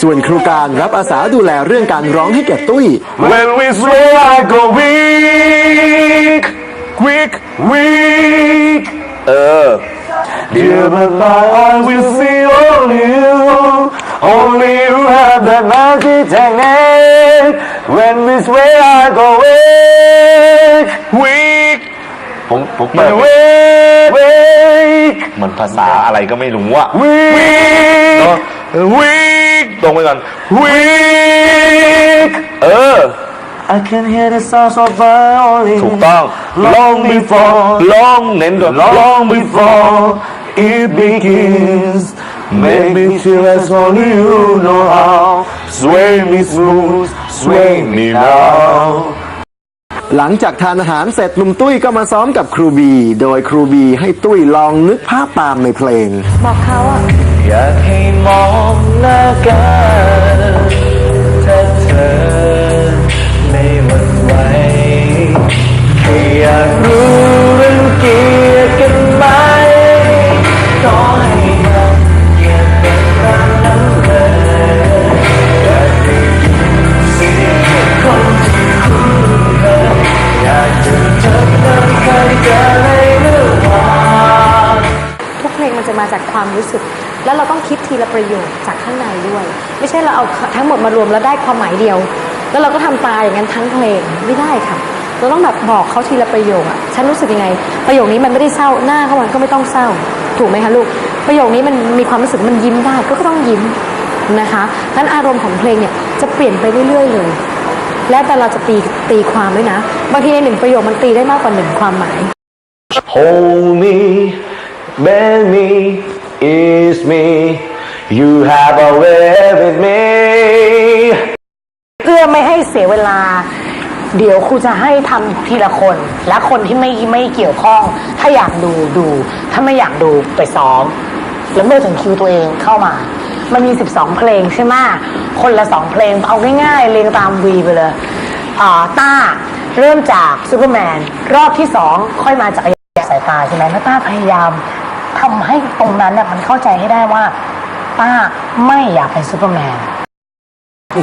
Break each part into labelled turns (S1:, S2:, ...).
S1: ส่วนครูการรับอาสาดูแลเรื่องการร้องให้แก่ตุ้ย
S2: When we sway, I go weak, weak, weak. Uh, dear but I will see only you, only you have that magic technique. When we sway, I go weak, weak. ผมผมเปิด weak, weak. มันภาษาอะไรก็ไม่รู้อะ weak, weak ตรงไปก่อน weak เออ I can hear the sounds of violin ถูกต้อง long before long เน้นด้วย long before it begins make me feel as only you know how sway me smooth sway me now
S1: หลังจากทานอาหารเสร็จลุมตุ้ยก็มาซ้อมกับครูบี โดยครูบีให้ตุ้ยลองนึกภาพตามในเพลง
S3: บอกเขาอะ
S2: อยากให้มองหน้ากันถ้าเธอไม่หวั่นไหวแค่อยากรู้ ประ
S3: โยคจากข้างในด้วย ไม่ใช่เราเอาทั้งหมดมารวมแล้วได้ความหมายเดียว แล้วเราก็ทำตายอย่างนั้นทั้งเพลงไม่ได้ค่ะเราต้องแบบบอกเขาทีละประโยคอะฉันรู้สึกยังไง ประโยคนี้มันไม่ได้เศร้าหน้าเขามันก็ไม่ต้องเศร้า ถูกไหมคะลูก ประโยคนี้มันมีความรู้สึกมันยิ้มได้ก็ต้องยิ้มนะคะนั้นอารมณ์ของเพลงเนี่ยจะเปลี่ยนไปเรื่อย ๆ เลย แล้วแต่เราจะตีตีความด้วยนะ บางทีในหนึ่งประโยคมันตีได้มากกว่าหนึ่งความหมาย
S2: Hold me, bear me, is me. You have a way with me.
S4: เพื่อไม่ให้เสียเวลา เดี๋ยวครูจะให้ทำทีละคน และคนที่ไม่ไม่เกี่ยวข้อง ถ้าอยากดูดู ถ้าไม่อยากดูไปซ้อม แล้วเมื่อถึงคิวตัวเองเข้ามา มันมี 12 เพลงใช่ไหมคนละ 2 เพลงเอาง่ายๆเรียงตามวีไปเลยอ่าต้าเริ่มจากซูเปอร์แมน รอบที่ 2 ค่อยมาจากสายตาใช่ไหมแล้วต้าพยายามทำให้ตรงนั้นน่ะมันเข้าใจให้ได้ว่า ต้าไม่อยากเป็นซูเปอร์แมน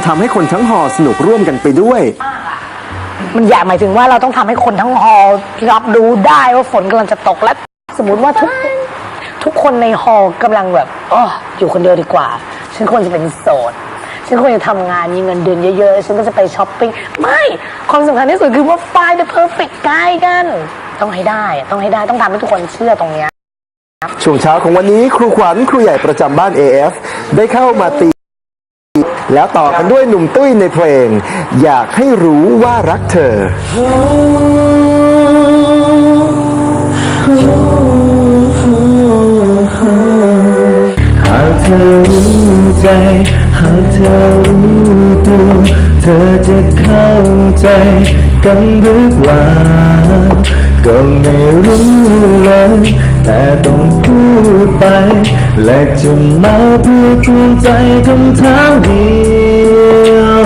S1: ทำให้คนทั้งหอสนุกร่วมกันไปด้วย
S4: มันอยากหมายถึงว่าเราต้องทำให้คนทั้งฮอลล์รับรู้ได้ว่าฝนกำลังจะตกและสมมติว่าทุกทุกคนในฮอลล์กำลังแบบอ๋ออยู่คนเดียวดีกว่า ฉันควรจะเป็นโสด ฉันควรจะทำงานมีเงินเดือนเยอะๆ ฉันก็จะไปช้อปปิ้ง ไม่ ความสำคัญที่สุดคือว่า find the perfect guy กัน ต้องให้ได้ ต้องให้ได้ ต้องทำให้ทุกคนเชื่อตรงเนี้ย
S1: ช่วงเช้าของวันนี้ครูขวัญครูใหญ่ประจำบ้าน AF ได้เข้ามาตี แล้วต่อกันด้วยหนุ่มตุ้ยในเพลง อยากให้รู้ว่ารักเธอ
S2: หากเธอรู้ใจ หากเธอรู้ตัวเธอจะเข้าใจกันหรือเปล่าก็ไม่รู้เลย แต่ต้องพูดไป และจะมาเพื่อทวงใจคำถามเดียว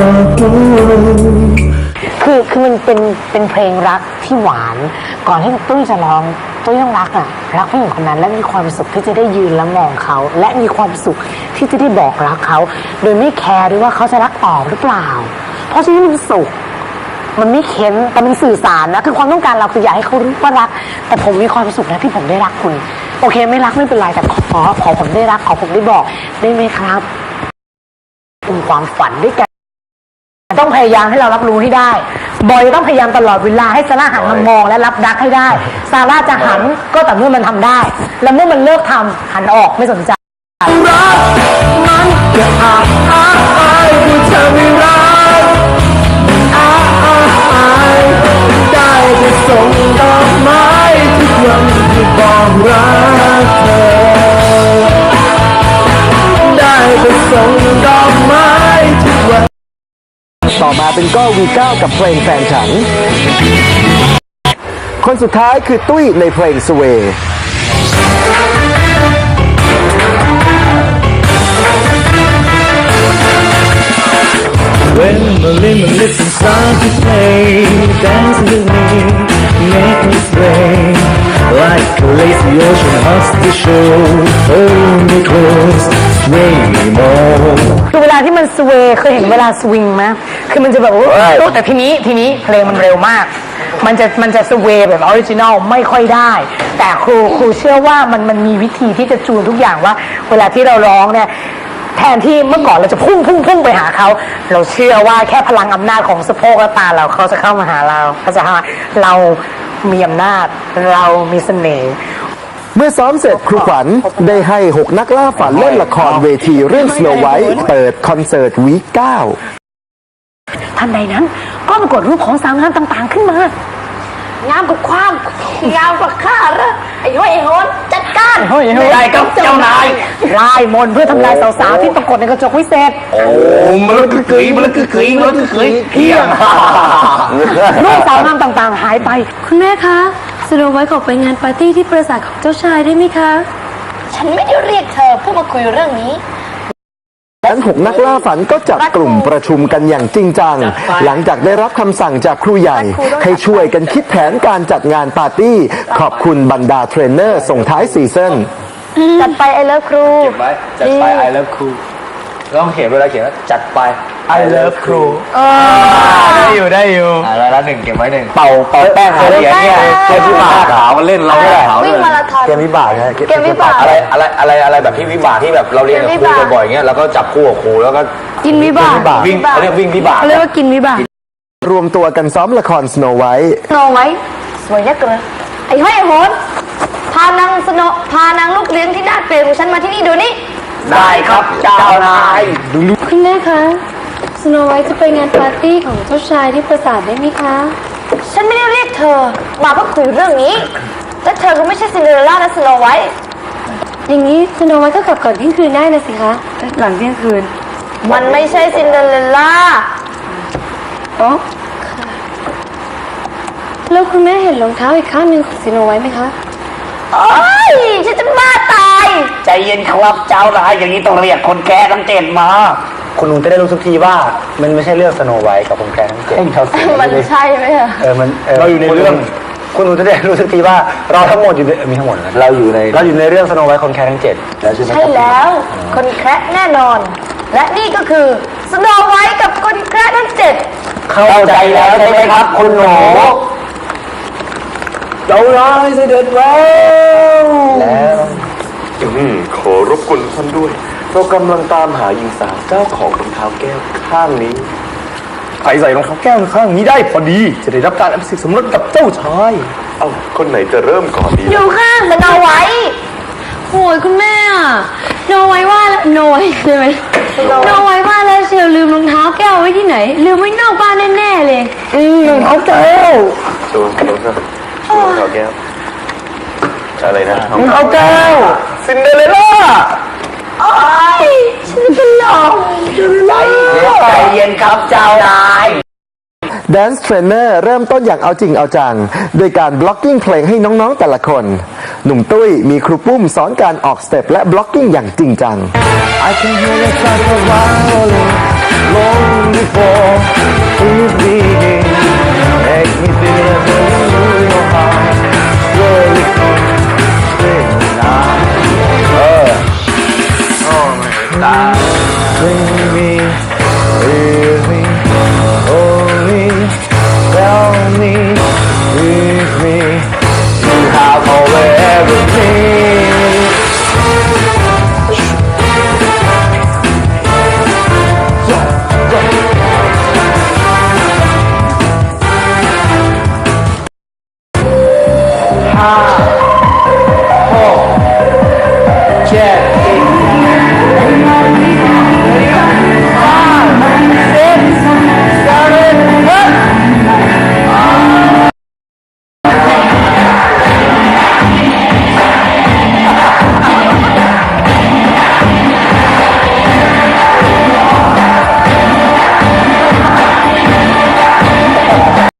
S4: คือคือมันเป็นเป็นเพลงรักที่หวาน ก่อนที่ตุ้ยจะร้องตุ้ยต้องรักอะรักผู้หญิงคนนั้น และมีความสุขที่จะได้ยืนและมองเขา และมีความสุขที่จะได้บอกรักเขา โดยไม่แคร์ด้วยว่าเขาจะรักตอบหรือเปล่า เพราะฉะนั้นมันสุข มันไม่เค้นแต่มันสื่อสารนะคือความต้องการเราคืออยากให้เขารู้ว่ารัก แต่ผมมีความสุขนะที่ผมได้รักคุณ โอเค ไม่รักไม่เป็นไรแต่ขอขอผมได้รักขอผมได้บอกได้ไหมครับเป็นความฝันด้วยกันต้องพยายามให้เรารับรู้ให้ได้ บอยต้องพยายามตลอดเวลาให้ซาร่าหันมามองและรับรักให้ได้ ซาร่าจะหันก็แต่เมื่อมันทำได้ แล้วเมื่อมันเลิกทำหันออกไม่สนใจ
S2: มันจะอาบอายผู้เธอไม่รัก ดอกไม้ทุกวันที่บอกรักเธอ ได้แต่ส่งดอกไม้ทุกวัน
S1: ต่อมาเป็นก้อวีเก้ากับเพลงแฟนฉัน คนสุดท้ายคือตุ้ยในเพลงสเว
S2: When my lemon lips start to play, dance with me, make me sway
S5: like a lazy ocean hugs the shore. Hold me close, sway me more.
S4: คือเวลาที่มันสเวย์เคยเห็นเวลาสวิงไหมคือมันจะแบบว่าเอ้ยแต่ทีนี้ทีนี้เพลงมันเร็วมาก มันจะมันจะสเวย์แบบออริจินอลไม่ค่อยได้ แต่ครูครูเชื่อว่ามันมันมีวิธีที่จะจูนทุกอย่างว่า เวลาที่เราร้องเนี่ย แทนที่เมื่อก่อนเราจะพุ่งพุ่งพุ่งไปหาเขา เราเชื่อว่าแค่พลังอำนาจของสะโพกและตาเราเขาจะเข้ามาหาเราเขาจะเข้ามาเรามีอำนาจเรามีเสน่ห์
S1: เมื่อซ้อมเสร็จครูขวัญได้ให้ 6 นักล่าฝันเล่นละครเวทีเรื่อง Snow White เปิดคอนเสิร์ตวีค9
S4: ทันใดนั้นก็ปรากฏรูปของสาวงามต่างๆขึ้นมา
S3: งามกว่าความงามกว่าข้าเหรอไอ้ห้อยไอ้โหนจัดการ
S4: ได้ครับเจ้านายลายมนต์เพื่อทำลายสาวๆที่ปรากฏในกระจกวิเศษ
S2: โอ้มันละกึกกึ๋ยมันละกึกกึ๋ยมันละกึกกึ๋ยเพียง
S4: รูปสาวงามต่างๆ หายไป
S6: คุณแม่คะสโนไว้ขอไปงานปาร์ตี้ที่ปราสาทของเจ้าชายได้ไหมคะ
S3: ฉันไม่ได้เรียกเธอเพื่อมาคุยเรื่องนี้
S1: ทั้ง6นักล่าฝันก็จัดกลุ่มประชุมกันอย่างจริงจัง หลังจากได้รับคำสั่งจากครูใหญ่ ให้ช่วยกันคิดแผนการจัดงานปาร์ตี้ ขอบคุณบรรดาเทรนเนอร์ส่งท้ายซีซั่น
S3: จัดไปไอเลิฟครู
S2: เก็บไว้จัดไป I love crew ลองเขียนเวลาเขียนว่าจัดไป I love crew
S5: ได้อยู่ได้อยู่
S2: อ่าแล้วหนึ่งเก็บไว้หนึ่งเป่าเป่าแป้งหาเหรียญเนี่ยเกมวิบากขาวมันเล่นเราไม่ได้ขาว
S3: วิ่งมาราธอน
S1: เกมวิบากนะ
S3: เกมวิบาก
S2: อะไรอะไรอะไรอะไรแบบที่วิบากที่แบบเราเรียนกับครูบ่อยๆเงี้ยแล้วก็จับคู่กับครูแล้วก็
S6: กินวิบาก
S2: วิ่งเขาเรียกวิ่งวิบาก
S6: เขาเรียกว่ากินวิบาก
S1: รวมตัวกันซ้อมละคร Snow White
S3: สโนไว้สวยยักษ์เลยไอ้ห้อยไอ้โหนพานางสโนพานางลูกเลี้ยงที่น่าเกลียดของฉันมาที่นี่ดูนี่
S2: ได้ครับเจ้านาย
S6: คุณแม่คะ สโนไว้จะไปงานปาร์ตี้ของเจ้าชายที่ปราสาทได้ไหมคะ
S3: ฉันไม่ได้เรียกเธอ มาเพื่อคุยเรื่องนี้ และเธอก็ไม่ใช่ซินเดอเรลล่าและสโนไวท์
S6: อย่างนี้สโนไว้ก็กลับก่อนเที่ยงคืนได้นะสิคะ หลังเที่ยงคืน
S3: มันไม่ใช่ซินเดอเรลล่า
S6: อ๋อค่ะแล้วคุณแม่เห็นรองเท้าอีกข้างหนึ่งของสโนไว้ไหมคะ
S3: โอ้ยฉันจะบ้าตาย
S5: ใจเย็นครับเจ้านายอย่างนี้ต้องเรียกคนแก่ทั้งเจ็ดมา
S2: คุณลุงจะได้รู้สักทีว่า มันไม่ใช่เรื่องสโนไวท์กับคนแก่ทั้งเจ็ด
S3: มันใช่ไหมอะ
S2: เออมันเราอยู่ในเรื่อง คุณลุงจะได้รู้สักทีว่าเราทั้งหมดอยู่ในมีทั้งหมดนะเราอยู่ในเราอยู่ในเรื่องสโนไวท์คนแก่ทั้งเจ็ดแล้วใช่ไหม
S3: ใช่แล้ว คนแคระแน่นอน และนี่ก็คือสโนไวท์กับคนแคระทั้งเจ็ด
S2: เข้าใจแล้วใช่ไหมครับ คุณหนูเจ้าร้ายเสด็จแล้ว แล้ว
S7: อืมขอรบกวนท่านด้วย เรากำลังตามหาหญิงสาวเจ้าของรองเท้าแก้วข้างนี้
S2: ใครใส่รองเท้าแก้วข้างนี้ได้พอดี จะได้รับการอภิสิทธิ์สมรสกับเจ้าชาย
S7: เอ้าคนไหนจะเริ่มก่อนดี
S3: อยู่ข้างสโนไวท์
S6: โหยคุณแม่อะโนไว้ว่าโนไว้ใช่ไหมโนไว้ว่าแล้วเชียวลืมรองเท้าแก้วไว้ที่ไหน ลืมไว้นอกบ้านแน่ๆเลย
S4: อืมเขาเจอ
S7: โชว์รองเท้าโชว์รองเท้าแก้วอะไรนะ
S2: เอาแก้วซินเดอเรลล่า
S3: โอ้ยฉันเป็นลม
S2: ใจเย็นครับเจ้านาย
S1: แดนซ์เทรนเนอร์เริ่มต้นอย่างเอาจริงเอาจัง โดยการบล็อกกิ้งเพลงให้น้องๆแต่ละคน หนุ่มตุ้ยมีครูปุ้มสอนการออกสเต็ปและบล็อกกิ้งอย่างจริงจัง
S5: I can hear the sound of violin long before
S2: it begin Make me feel the blue in your heart Bye.